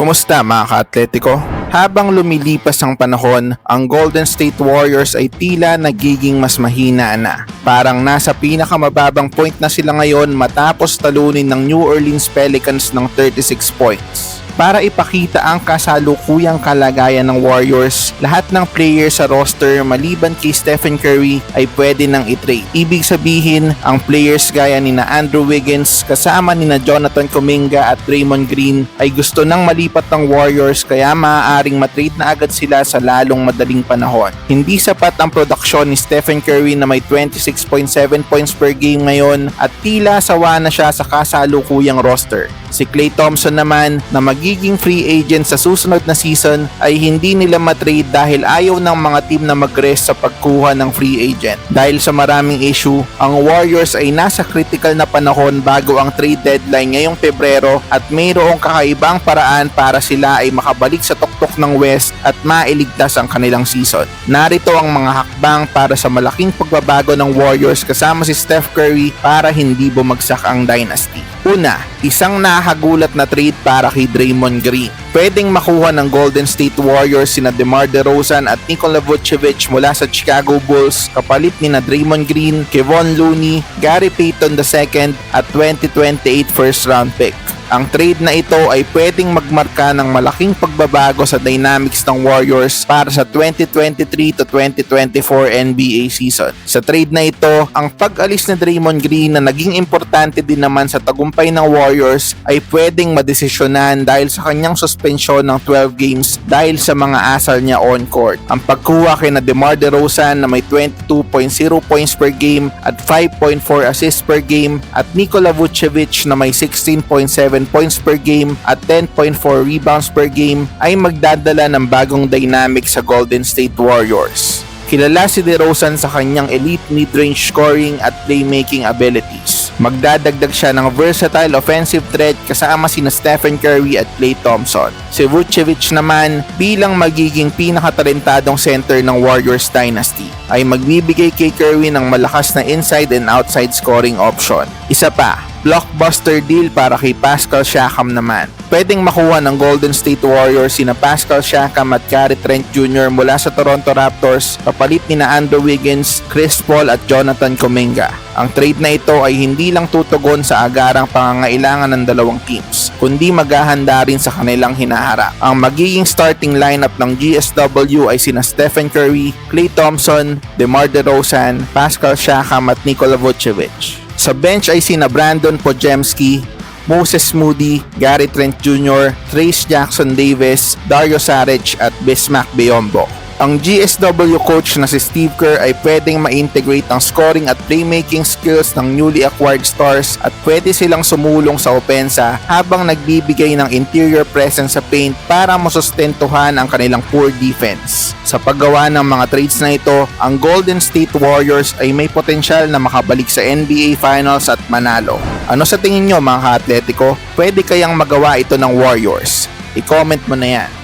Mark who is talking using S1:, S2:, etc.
S1: Kumusta mga ka-atletiko? Habang lumilipas ang panahon, ang Golden State Warriors ay tila nagiging mas mahina na. Parang nasa pinakamababang point na sila ngayon matapos talunin ng New Orleans Pelicans ng 36 points. Para ipakita ang kasalukuyang kalagayan ng Warriors, lahat ng players sa roster maliban kay Stephen Curry ay pwede nang i-trade. Ibig sabihin, ang players gaya ni na Andrew Wiggins kasama ni na Jonathan Kuminga at Draymond Green ay gusto nang malipat ng Warriors kaya maaaring matrade na agad sila sa lalong madaling panahon. Hindi sapat ang produksyon ni Stephen Curry na may 26.7 points per game ngayon at tila sawa na siya sa kasalukuyang roster. Si Klay Thompson naman na magiging free agent sa susunod na season ay hindi nila matrade dahil ayaw ng mga team na mag-rest sa pagkuha ng free agent. Dahil sa maraming issue, ang Warriors ay nasa critical na panahon bago ang trade deadline ngayong Pebrero at mayroong kakaibang paraan para sila ay makabalik sa tuktok ng West at mailigtas ang kanilang season. Narito ang mga hakbang para sa malaking pagbabago ng Warriors kasama si Steph Curry para hindi bumagsak ang dynasty. Una, isang nahagulat na trade para kay Draymond Green. Pwedeng makuha ng Golden State Warriors sina DeMar DeRozan at Nikola Vucevic mula sa Chicago Bulls kapalit ni na Draymond Green, Kevon Looney, Gary Payton II at 2028 first round pick. Ang trade na ito ay pwedeng magmarka ng malaking pagbabago sa dynamics ng Warriors para sa 2023 to 2024 NBA season. Sa trade na ito, ang pag-alis ni Draymond Green na naging importante din naman sa tagumpay ng Warriors ay pwedeng madesisyonan dahil sa kanyang suspensyon ng 12 games dahil sa mga asal niya on court. Ang pagkuha kay na DeMar DeRozan na may 22.0 points per game at 5.4 assists per game at Nikola Vucevic na may 16.7 points per game at 10.4 rebounds per game ay magdadala ng bagong dynamic sa Golden State Warriors. Kilala si DeRozan sa kanyang elite mid-range scoring at playmaking abilities. Magdadagdag siya ng versatile offensive threat kasama sina Stephen Curry at Klay Thompson. Si Vucevic naman bilang magiging pinakatalentadong center ng Warriors dynasty ay magbibigay kay Curry ng malakas na inside and outside scoring option. Isa pa, blockbuster deal para kay Pascal Siakam naman. Pwedeng makuha ng Golden State Warriors sina Pascal Siakam at Gary Trent Jr. mula sa Toronto Raptors kapalit ni na Andrew Wiggins, Chris Paul at Jonathan Kuminga. Ang trade na ito ay hindi lang tutugon sa agarang pangangailangan ng dalawang teams, kundi maghahanda rin sa kanilang hinaharap. Ang magiging starting lineup ng GSW ay sina Stephen Curry, Klay Thompson, DeMar DeRozan, Pascal Siakam at Nikola Vucevic. Sa bench ay sina Brandon Pojemski, Moses Moody, Gary Trent Jr., Trace Jackson Davis, Dario Saric at Bismack Biombo. Ang GSW coach na si Steve Kerr ay pwedeng ma-integrate ang scoring at playmaking skills ng newly acquired stars at pwede silang sumulong sa opensa habang nagbibigay ng interior presence sa paint para masustentuhan ang kanilang poor defense. Sa paggawa ng mga trades na ito, ang Golden State Warriors ay may potensyal na makabalik sa NBA Finals at manalo. Ano sa tingin nyo mga ka-atletiko? Pwede kayang magawa ito ng Warriors? I-comment mo na yan.